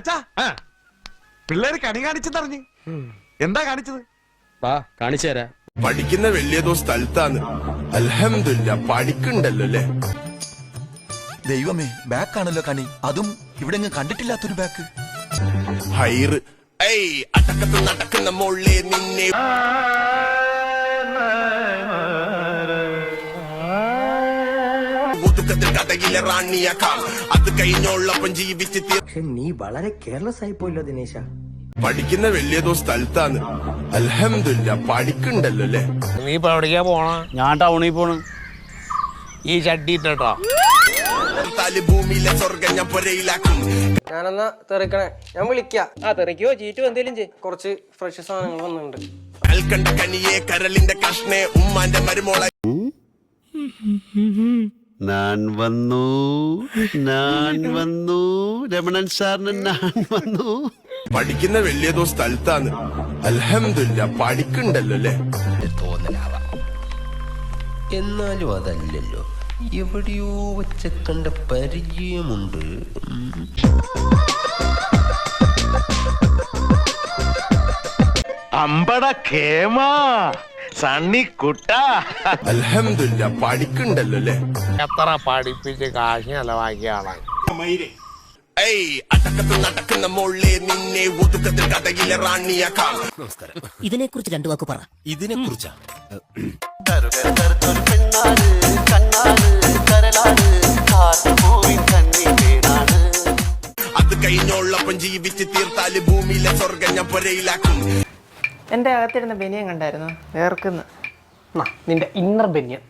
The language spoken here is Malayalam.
അല്ലച്ചാ പിള്ളേര് കണി കാണിച്ചെന്നറിഞ്ഞ്. എന്താ കാണിച്ചത്? വാ കാണിച്ചു തരാം. പഠിക്കുന്ന വലിയതോ സ്ഥലത്താണ്. അലഹമില്ല പഠിക്കണ്ടല്ലോ അല്ലേ? ദൈവമേ ബാക്കാണല്ലോ കണി. അതും ഇവിടെ കണ്ടിട്ടില്ലാത്തൊരു ബാക്ക് ഹൈറ്. ഏയ് അടക്കത്ത് നടക്കുന്ന മോളെ നിന്നെ ഒതുക്കത്തിൽ കഥയിലെ റാണിയാക്കാം. അത് കഴിഞ്ഞോളപ്പം ജീവിച്ച് പക്ഷെ നീ വളരെ കെയർലെസ് ആയി പോയല്ലോ ദിനേശ. പഠിക്കുന്ന വലിയതോ സ്ഥലത്താണ്. അലഹമില്ല പഠിക്കണ്ടല്ലോ അല്ലേ? നീ ഇപ്പൊ എവിടേക്കാ പോണ? ഞാൻ ടൗണിൽ പോണ്. ഈ ചട്ടി ഇട്ടോ ഭൂമിയിലെ സ്വർഗം ഞാൻ പുരയിലാക്കും. ഞാനെന്നാ തെറിക്കണേ? ഞാൻ വിളിക്കാം. ആ തെറിക്കോ? ചീറ്റോ എന്തേലും ചെയ് കുറച്ച് ഫ്രഷ് സാധനങ്ങൾ വന്നിട്ടുണ്ട്. കൽക്കണ്ട കനിയെ കരളിന്റെ കഷ്ണേ ഉമ്മാന്റെ മരുമോളെ ഞാൻ വന്നു ഞാൻ വന്നു. രമണൻ സാറിന് ഞാൻ വന്നു. പഠിക്കുന്ന വലിയതോ സ്ഥലത്താണ്. അലഹമില്ല പഠിക്കണ്ടല്ലോ അല്ലേ? തോന്നലാവാം എന്നാലും അതല്ലല്ലോ. എവിടെയോ വെച്ച കണ്ട പരിചയമുണ്ട്. സണ്ണി കുട്ട. അൽഹംദുലില്ലാ പഠിക്കണ്ടല്ലോ അല്ലേ? എത്ര പഠിപ്പിച്ച് കാശ് ചെലവാക്കിയ ആളാണ് ഏയ് അടക്കത്ത് നടക്കുന്ന മോളെ നിന്നെ ഒതുക്കത്തിൽ കഥയിലെ റാണിയാക്കാം ഇതിനെക്കുറിച്ച് രണ്ടു വാക്ക് പറ. ഇതിനെ കുറിച്ചാ അത് കഴിഞ്ഞുള്ളപ്പം ജീവിച്ച് തീർത്താൽ ഭൂമിയിലെ സ്വർഗം ഞാൻ പുരയിലാക്കും. എന്റെ അകത്തിരുന്ന ബനിയൻ കണ്ടായിരുന്നു? വേർക്കുന്നു. നിന്റെ ഇന്നർ ബനിയൻ.